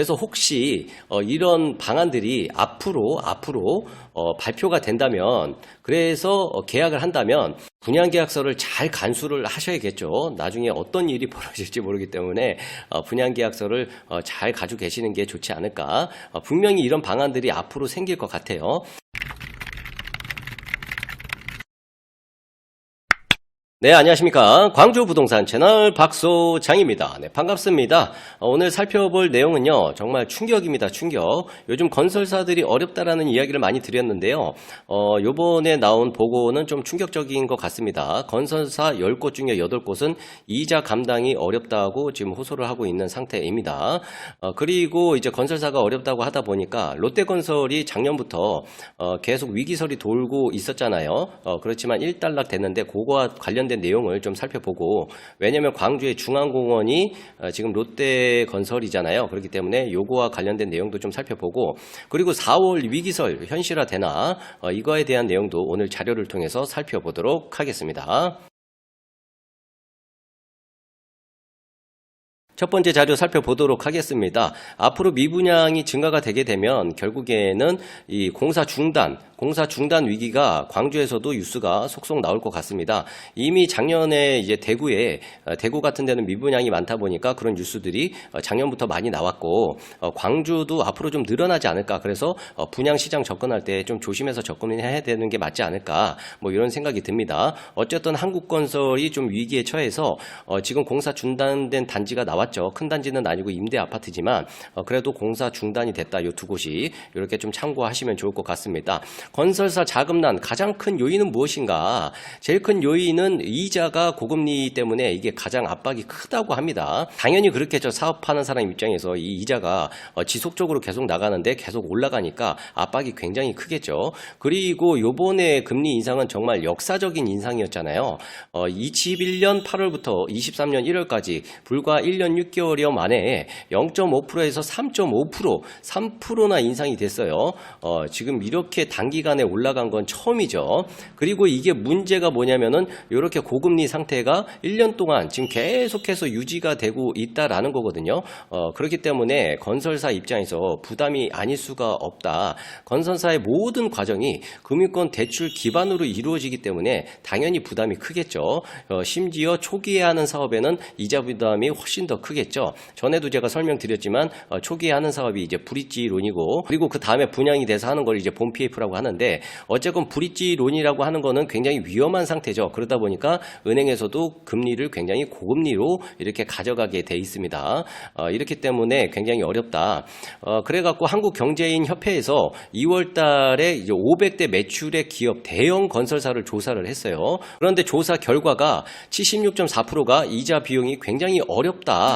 그래서 혹시 어, 이런 방안들이 앞으로 앞으로 어, 발표가 된다면 그래서 어, 계약을 한다면 분양 계약서를 잘 간수를 하셔야겠죠. 나중에 어떤 일이 벌어질지 모르기 때문에 어, 분양 계약서를 어, 잘 가지고 계시는 게 좋지 않을까. 어, 분명히 이런 방안들이 앞으로 생길 것 같아요. 네, 안녕하십니까. 광주 부동산 채널 박소장입니다. 네, 반갑습니다. 어, 오늘 살펴볼 내용은요, 정말 충격입니다, 충격. 요즘 건설사들이 어렵다라는 이야기를 많이 드렸는데요, 어, 요번에 나온 보고는 좀 충격적인 것 같습니다. 건설사 10곳 중에 8곳은 이자 감당이 어렵다고 지금 호소를 하고 있는 상태입니다. 어, 그리고 이제 건설사가 어렵다고 하다 보니까 롯데건설이 작년부터 어, 계속 위기설이 돌고 있었잖아요. 어, 그렇지만 일단락 됐는데 그거와 관련 된 내용을 좀 살펴보고 왜냐하면 광주의 중앙공원이 어, 지금 롯데 건설이잖아요. 그렇기 때문에 요거와 관련된 내용도 좀 살펴보고 그리고 4월 위기설 현실화되나 어, 이거에 대한 내용도 오늘 자료를 통해서 살펴보도록 하겠습니다. 첫 번째 자료 살펴보도록 하겠습니다. 앞으로 미분양이 증가가 되게 되면 결국에는 이 공사 중단, 공사 중단 위기가 광주에서도 뉴스가 속속 나올 것 같습니다. 이미 작년에 이제 대구에 어, 대구 같은 데는 미분양이 많다 보니까 그런 뉴스들이 어, 작년부터 많이 나왔고 어, 광주도 앞으로 좀 늘어나지 않을까. 그래서 어, 분양 시장 접근할 때 좀 조심해서 접근해야 되는 게 맞지 않을까. 뭐 이런 생각이 듭니다. 어쨌든 한국건설이 좀 위기에 처해서 어, 지금 공사 중단된 단지가 나왔 죠. 큰 단지는 아니고 임대 아파트지만 어, 그래도 공사 중단이 됐다. 요 두 곳이 이렇게 좀 참고하시면 좋을 것 같습니다. 건설사 자금난 가장 큰 요인은 무엇인가? 제일 큰 요인은 이자가 고금리 때문에 이게 가장 압박이 크다고 합니다. 당연히 그렇겠죠. 사업하는 사람 입장에서 이 이자가 어, 지속적으로 계속 나가는데 계속 올라가니까 압박이 굉장히 크겠죠. 그리고 요번에 금리 인상은 정말 역사적인 인상이었잖아요. 어, 21년 8월부터 23년 1월까지 불과 1년 6개월여 만에 0.5%에서 3.5% 3%나 인상이 됐어요. 어, 지금 이렇게 단기간에 올라간 건 처음이죠. 그리고 이게 문제가 뭐냐면은 이렇게 고금리 상태가 1년 동안 지금 계속해서 유지가 되고 있다라는 거거든요. 어, 그렇기 때문에 건설사 입장에서 부담이 아닐 수가 없다. 건설사의 모든 과정이 금융권 대출 기반으로 이루어지기 때문에 당연히 부담이 크겠죠. 어, 심지어 초기에 하는 사업에는 이자 부담이 훨씬 더 크겠죠. 전에도 제가 설명드렸지만 어, 초기에 하는 사업이 이제 브릿지론이고 그리고 그 다음에 분양이 돼서 하는 걸 이제 본 PF라고 하는데 어쨌건 브릿지론이라고 하는 거는 굉장히 위험한 상태죠. 그러다 보니까 은행에서도 금리를 굉장히 고금리로 이렇게 가져가게 돼 있습니다. 어, 이렇기 때문에 굉장히 어렵다. 어, 그래갖고 한국 경제인 협회에서 2월 달에 이제 500대 매출의 기업 대형 건설사를 조사를 했어요. 그런데 조사 결과가 76.4%가 이자 비용이 굉장히 어렵다.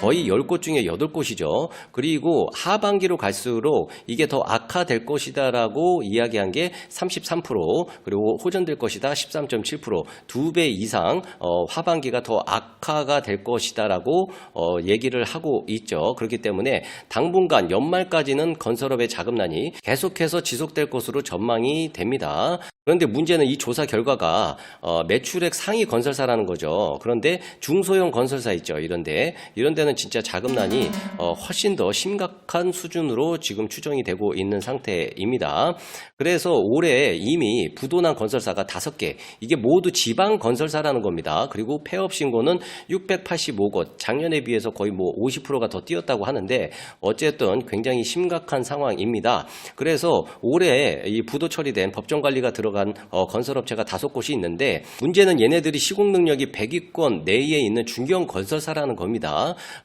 거의 10곳 중에 8곳이죠. 그리고 하반기로 갈수록 이게 더 악화될 것이다라고 이야기한 게 33% 그리고 호전될 것이다 13.7%두 배 이상 어, 하반기가 더 악화가 될 것이다라고 어, 얘기를 하고 있죠. 그렇기 때문에 당분간 연말까지는 건설업의 자금난이 계속해서 지속될 것으로 전망이 됩니다. 그런데 문제는 이 조사 결과가 어, 매출액 상위 건설사라는 거죠. 그런데 중소형 건설사 있죠. 이런데 이런 데는 진짜 자금난이 어, 훨씬 더 심각한 수준으로 지금 추정이 되고 있는 상태입니다. 그래서 올해 이미 부도난 건설사가 다섯 개 이게 모두 지방 건설사라는 겁니다. 그리고 폐업 신고는 685곳 작년에 비해서 거의 뭐 50%가 더 뛰었다고 하는데 어쨌든 굉장히 심각한 상황입니다. 그래서 올해 이 부도 처리된 법정 관리가 들어간 어, 건설업체가 다섯 곳이 있는데 문제는 얘네들이 시공 능력이 100위권 내에 있는 중견 건설사라는 겁니다.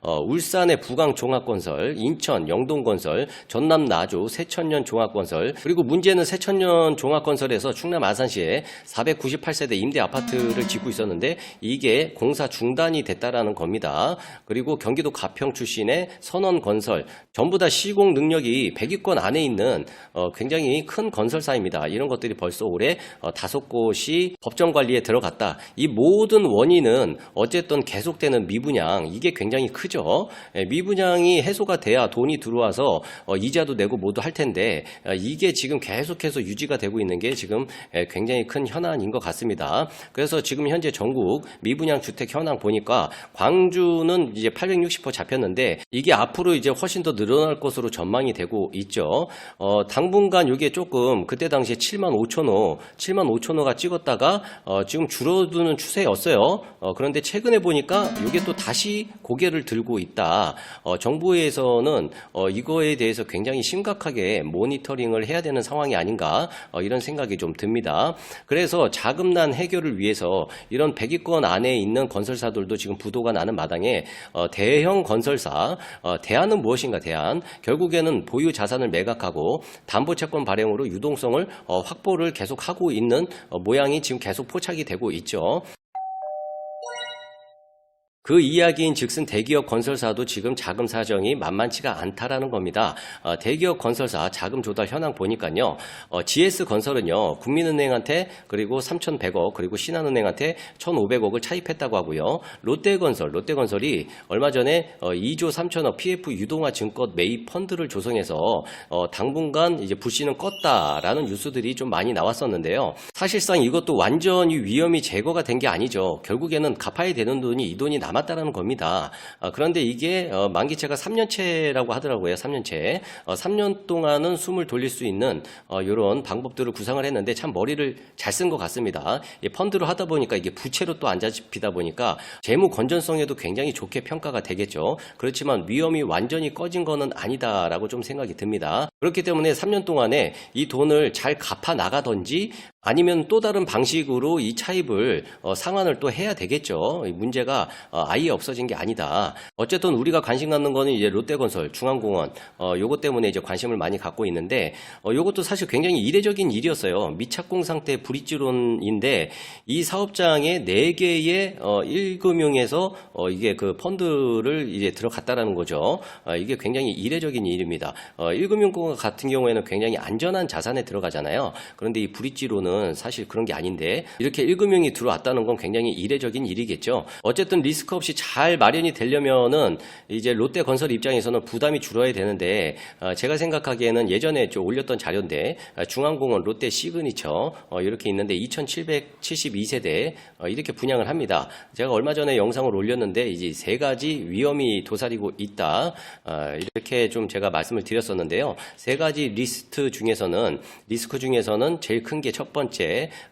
어, 울산의 부강 종합건설, 인천 영동건설, 전남 나주 세천년 종합건설 그리고 문제는 세천년 종합건설에서 충남 아산시에 498세대 임대 아파트를 짓고 있었는데 이게 공사 중단이 됐다라는 겁니다. 그리고 경기도 가평 출신의 선원건설 전부 다 시공 능력이 100위권 안에 있는 어, 굉장히 큰 건설사입니다. 이런 것들이 벌써 올해 어, 다섯 곳이 법정 관리에 들어갔다. 이 모든 원인은 어쨌든 계속되는 미분양 이게 굉장히 크죠. 예, 미분양이 해소가 돼야 돈이 들어와서 어, 이자도 내고 모두 할 텐데 어, 이게 지금 계속해서 유지가 되고 있는 게 지금 예, 굉장히 큰 현안인 것 같습니다. 그래서 지금 현재 전국 미분양 주택 현황 보니까 광주는 이제 860호 잡혔는데 이게 앞으로 이제 훨씬 더 늘어날 것으로 전망이 되고 있죠. 어, 당분간 이게 조금 그때 당시에 7만 5천 호, 7만 5천 호가 찍었다가 어, 지금 줄어드는 추세였어요. 어, 그런데 최근에 보니까 이게 또 다시 고개를 들고 있다. 어, 정부에서는 어, 이거에 대해서 굉장히 심각하게 모니터링을 해야 되는 상황이 아닌가 어, 이런 생각이 좀 듭니다. 그래서 자금난 해결을 위해서 이런 100위권 안에 있는 건설사들도 지금 부도가 나는 마당에 어, 대형 건설사 어, 대안은 무엇인가 대안 결국에는 보유 자산을 매각하고 담보채권 발행으로 유동성을 어, 확보를 계속하고 있는 어, 모양이 지금 계속 포착이 되고 있죠. 그 이야기인 즉슨 대기업 건설사도 지금 자금 사정이 만만치가 않다라는 겁니다. 어, 대기업 건설사 자금 조달 현황 보니까요. 어, GS 건설은요. 국민은행한테 그리고 3,100억 그리고 신한은행한테 1,500억을 차입했다고 하고요. 롯데건설, 롯데건설이 얼마 전에 어, 2조 3천억 PF 유동화 증권 매입 펀드를 조성해서 어, 당분간 이제 부씨는 껐다라는 뉴스들이 좀 많이 나왔었는데요. 사실상 이것도 완전히 위험이 제거가 된 게 아니죠. 결국에는 갚아야 되는 돈이 이 돈이 남 았다라는 겁니다. 어, 그런데 이게 어, 만기채가 3년채라고 하더라고요. 3년채. 어, 3년 동안은 숨을 돌릴 수 있는 어, 이런 방법들을 구상을 했는데 참 머리를 잘 쓴 것 같습니다. 이 펀드로 하다 보니까 이게 부채로 또 안 잡히다 보니까 재무 건전성에도 굉장히 좋게 평가가 되겠죠. 그렇지만 위험이 완전히 꺼진 거는 아니다라고 좀 생각이 듭니다. 그렇기 때문에 3년 동안에 이 돈을 잘 갚아 나가든지 아니면 또 다른 방식으로 이 차입을 어, 상환을 또 해야 되겠죠. 이 문제가 어, 아예 없어진 게 아니다. 어쨌든 우리가 관심 갖는 거는 이제 롯데건설, 중앙공원 어, 요것 때문에 이제 관심을 많이 갖고 있는데 어, 요것도 사실 굉장히 이례적인 일이었어요. 미착공 상태 브릿지론인데 이 사업장에 네 개의 어, 1금융에서 어, 이게 그 펀드를 이제 들어갔다라는 거죠. 어, 이게 굉장히 이례적인 일입니다. 어, 1금융권 같은 경우에는 굉장히 안전한 자산에 들어가잖아요. 그런데 이 브릿지론은 사실 그런 게 아닌데 이렇게 1금융이 들어왔다는 건 굉장히 이례적인 일이겠죠. 어쨌든 리스크 없이 잘 마련이 되려면은 이제 롯데건설 입장에서는 부담이 줄어야 되는데 어, 제가 생각하기에는 예전에 좀 올렸던 자료인데 어, 중앙공원 롯데 시그니처 어, 이렇게 있는데 2,772세대 어, 이렇게 분양을 합니다. 제가 얼마 전에 영상을 올렸는데 이제 세 가지 위험이 도사리고 있다 어, 이렇게 좀 제가 말씀을 드렸었는데요. 세 가지 리스트 중에서는 리스크 중에서는 제일 큰 게 첫 번째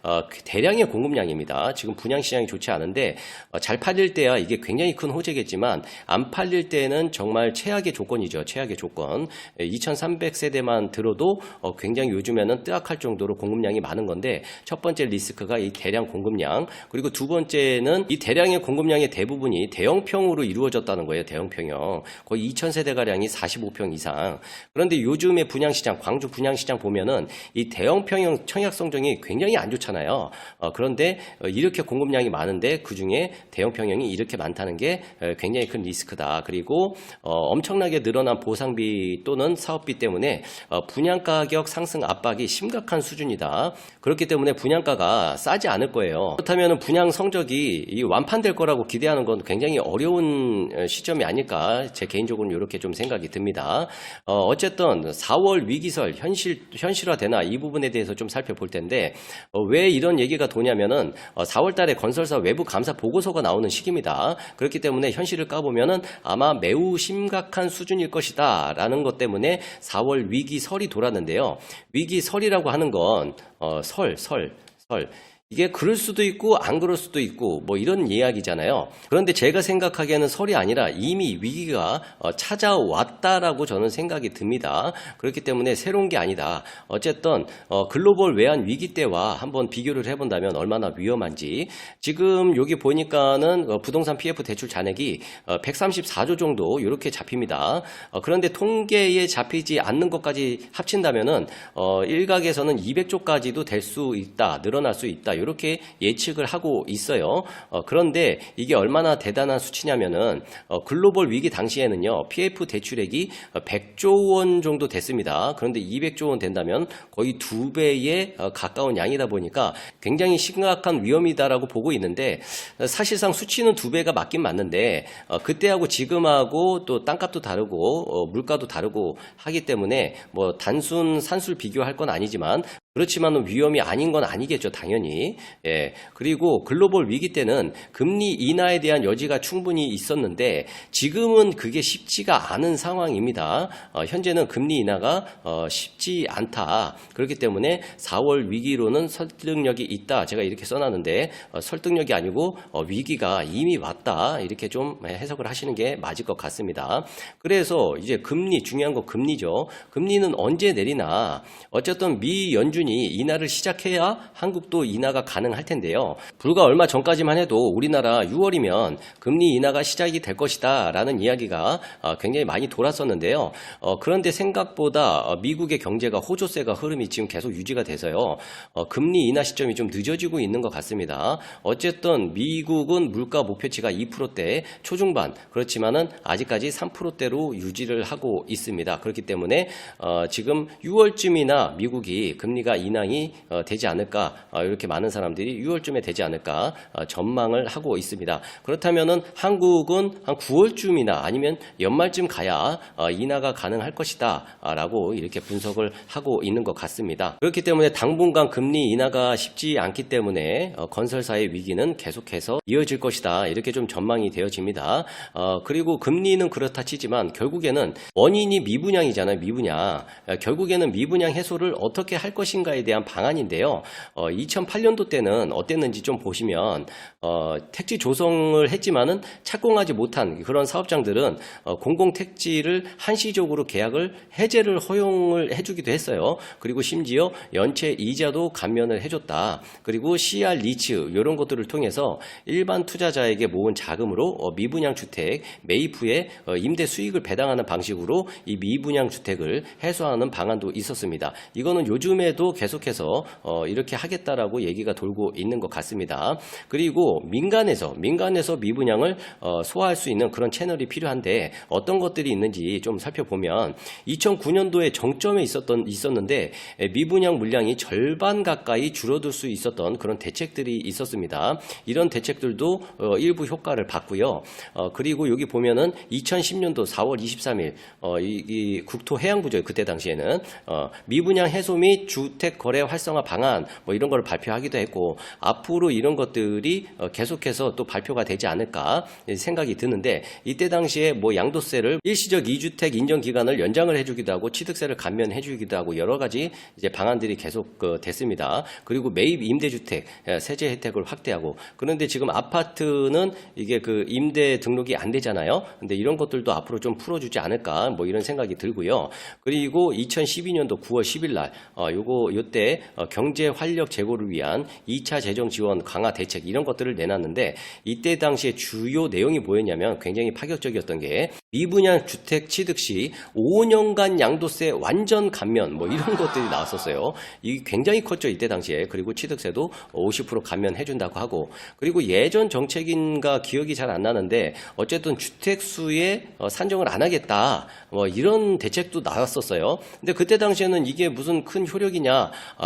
어, 그 대량의 공급량입니다. 지금 분양 시장이 좋지 않은데 어, 잘 팔릴 때야 이게 굉장히 큰 호재겠지만 안 팔릴 때는 정말 최악의 조건이죠. 최악의 조건. 2,300세대만 들어도 어, 굉장히 요즘에는 뜨악할 정도로 공급량이 많은 건데 첫 번째 리스크가 이 대량 공급량 그리고 두 번째는 이 대량의 공급량의 대부분이 대형평으로 이루어졌다는 거예요. 대형평형 거의 2,000세대 가량이 45평 이상. 그런데 요즘의 분양시장 광주 분양시장 보면은 이 대형평형 청약 성적이 굉장히 안 좋잖아요. 어, 그런데 어, 이렇게 공급량이 많은데 그 중에 대형 평형이 이렇게 많다는 게 어, 굉장히 큰 리스크다. 그리고 어, 엄청나게 늘어난 보상비 또는 사업비 때문에 어, 분양 가격 상승 압박이 심각한 수준이다. 그렇기 때문에 분양가가 싸지 않을 거예요. 그렇다면 분양 성적이 이 완판될 거라고 기대하는 건 굉장히 어려운 어, 시점이 아닐까 제 개인적으로는 이렇게 좀 생각이 듭니다. 어, 어쨌든 4월 위기설 현실 현실화 되나 이 부분에 대해서 좀 살펴볼 텐데 어, 왜 이런 얘기가 도냐면은 어, 4월 달에 건설사 외부 감사 보고서가 나오는 시기입니다. 그렇기 때문에 현실을 까보면은 아마 매우 심각한 수준일 것이다 라는 것 때문에 4월 위기설이 돌았는데요. 위기설이라고 하는 건 어, 설, 설, 설. 이게 그럴 수도 있고 안 그럴 수도 있고 뭐 이런 이야기잖아요. 그런데 제가 생각하기에는 설이 아니라 이미 위기가 어, 찾아왔다라고 저는 생각이 듭니다. 그렇기 때문에 새로운 게 아니다. 어쨌든 어, 글로벌 외환 위기 때와 한번 비교를 해본다면 얼마나 위험한지 지금 여기 보니까는 어, 부동산 PF 대출 잔액이 어, 134조 정도 이렇게 잡힙니다. 어, 그런데 통계에 잡히지 않는 것까지 합친다면은 어, 일각에서는 200조까지도 될 수 있다, 늘어날 수 있다 이렇게 예측을 하고 있어요. 어, 그런데 이게 얼마나 대단한 수치냐면은 어, 글로벌 위기 당시에는요 PF 대출액이 100조 원 정도 됐습니다. 그런데 200조 원 된다면 거의 두 배에 어, 가까운 양이다 보니까 굉장히 심각한 위험이다라고 보고 있는데 어, 사실상 수치는 두 배가 맞긴 맞는데 어, 그때하고 지금하고 또 땅값도 다르고 어, 물가도 다르고 하기 때문에 뭐 단순 산술 비교할 건 아니지만 그렇지만 위험이 아닌 건 아니겠죠, 당연히. 예. 그리고 글로벌 위기 때는 금리 인하에 대한 여지가 충분히 있었는데 지금은 그게 쉽지가 않은 상황입니다. 어, 현재는 금리 인하가 어, 쉽지 않다. 그렇기 때문에 4월 위기로는 설득력이 있다. 제가 이렇게 써놨는데 어, 설득력이 아니고 어, 위기가 이미 왔다. 이렇게 좀 해석을 하시는 게 맞을 것 같습니다. 그래서 이제 금리 중요한 거 금리죠. 금리는 언제 내리나 어쨌든 미 연준 이 인하를 시작해야 한국도 인하가 가능할 텐데요. 불과 얼마 전까지만 해도 우리나라 6월이면 금리 인하가 시작이 될 것이다 라는 이야기가 어, 굉장히 많이 돌았었는데요. 어, 그런데 생각보다 어, 미국의 경제가 호조세가 흐름이 지금 계속 유지가 돼서요. 어, 금리 인하 시점이 좀 늦어지고 있는 것 같습니다. 어쨌든 미국은 물가 목표치가 2%대 초중반 그렇지만은 아직까지 3%대로 유지를 하고 있습니다. 그렇기 때문에 어, 지금 6월쯤이나 미국이 금리가 인하이 어, 되지 않을까 어, 이렇게 많은 사람들이 6월쯤에 되지 않을까 어, 전망을 하고 있습니다. 그렇다면은 한국은 한 9월쯤이나 아니면 연말쯤 가야 어, 인하가 가능할 것이다라고 이렇게 분석을 하고 있는 것 같습니다. 그렇기 때문에 당분간 금리 인하가 쉽지 않기 때문에 어, 건설사의 위기는 계속해서 이어질 것이다 이렇게 좀 전망이 되어집니다. 어, 그리고 금리는 그렇다 치지만 결국에는 원인이 미분양이잖아요. 미분양. 어, 결국에는 미분양 해소를 어떻게 할 것인가 에 대한 방안인데요. 어, 2008년도 때는 어땠는지 좀 보시면 어, 택지 조성을 했지만은 착공하지 못한 그런 사업장들은 어, 공공 택지를 한시적으로 계약을 해제를 허용을 해주기도 했어요. 그리고 심지어 연체 이자도 감면을 해줬다. 그리고 CR 리츠 이런 것들을 통해서 일반 투자자에게 모은 자금으로 어, 미분양 주택 매입 후에 어, 임대 수익을 배당하는 방식으로 이 미분양 주택을 해소하는 방안도 있었습니다. 이거는 요즘에도 계속해서 어, 이렇게 하겠다라고 얘기가 돌고 있는 것 같습니다. 그리고 민간에서 민간에서 미분양을 어, 소화할 수 있는 그런 채널이 필요한데 어떤 것들이 있는지 좀 살펴보면 2009년도에 정점에 있었던 있었는데 에, 미분양 물량이 절반 가까이 줄어들 수 있었던 그런 대책들이 있었습니다. 이런 대책들도 어, 일부 효과를 봤고요. 어, 그리고 여기 보면은 2010년도 4월 23일 어, 이, 이 국토해양부죠 그때 당시에는 어, 미분양 해소 및 주택 거래 활성화 방안 뭐 이런 걸 발표하기도 했고 앞으로 이런 것들이 어, 계속해서 또 발표가 되지 않을까 생각이 드는데 이때 당시에 뭐 양도세를 일시적 2주택 인정 기간을 연장을 해주기도 하고 취득세를 감면해 주기도 하고 여러 가지 이제 방안들이 계속 그, 됐습니다. 그리고 매입 임대주택 예, 세제 혜택을 확대하고 그런데 지금 아파트는 이게 그 임대 등록이 안 되잖아요. 근데 이런 것들도 앞으로 좀 풀어주지 않을까 뭐 이런 생각이 들고요. 그리고 2012년도 9월 10일 날 어, 요거 요때 어, 경제 활력 제고를 위한 2차 재정 지원 강화 대책 이런 것들을 내놨는데 이때 당시에 주요 내용이 뭐였냐면 굉장히 파격적이었던 게 미분양 주택 취득 시 5년간 양도세 완전 감면 뭐 이런 것들이 나왔었어요. 이 굉장히 컸죠 이때 당시에 그리고 취득세도 50% 감면해 준다고 하고 그리고 예전 정책인가 기억이 잘 안 나는데 어쨌든 주택 수에 어, 산정을 안 하겠다 뭐 이런 대책도 나왔었어요. 근데 그때 당시에는 이게 무슨 큰 효력이냐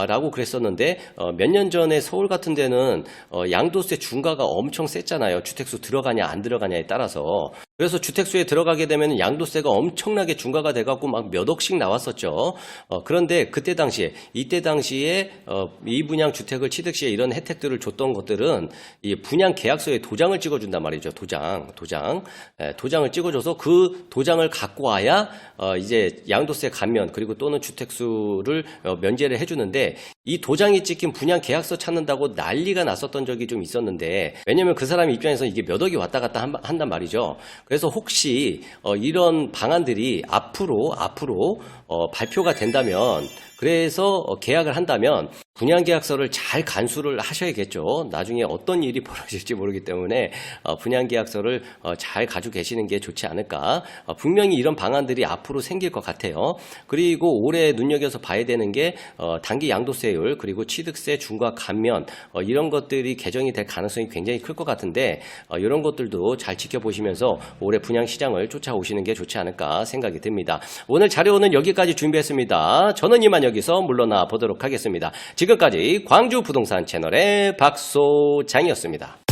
라고 그랬었는데 어, 몇년 전에 서울 같은 데는 어, 양도세 중과가 엄청 셌잖아요. 주택수 들어가냐 안 들어가냐에 따라서 그래서 주택수에 들어가게 되면 양도세가 엄청나게 중과가 돼갖고 막 몇 억씩 나왔었죠. 어, 그런데 그때 당시에 이때 당시에 어, 이 분양 주택을 취득 시에 이런 혜택들을 줬던 것들은 이 분양 계약서에 도장을 찍어준단 말이죠. 도장, 도장, 예, 도장을 찍어줘서 그 도장을 갖고 와야 어, 이제 양도세 감면 그리고 또는 주택수를 어, 면제를 해주는데 이 도장이 찍힌 분양 계약서 찾는다고 난리가 났었던 적이 좀 있었는데 왜냐면 그 사람 입장에서 이게 몇 억이 왔다 갔다 한- 한단 말이죠. 그래서 혹시 어, 이런 방안들이 앞으로 앞으로 어, 발표가 된다면 그래서 어, 계약을 한다면 분양 계약서를 잘 간수를 하셔야겠죠. 나중에 어떤 일이 벌어질지 모르기 때문에 어, 분양 계약서를 어, 잘 가지고 계시는 게 좋지 않을까. 어, 분명히 이런 방안들이 앞으로 생길 것 같아요. 그리고 올해 눈여겨서 봐야 되는 게 어, 단기 양도세율 그리고 취득세 중과 감면 어, 이런 것들이 개정이 될 가능성이 굉장히 클 것 같은데 어, 이런 것들도 잘 지켜보시면서 올해 분양 시장을 쫓아오시는 게 좋지 않을까 생각이 듭니다. 오늘 자료는 여기까지 준비했습니다. 저는 이만 여기서 물러나 보도록 하겠습니다. 지금까지 광주 부동산 채널의 박소장이었습니다.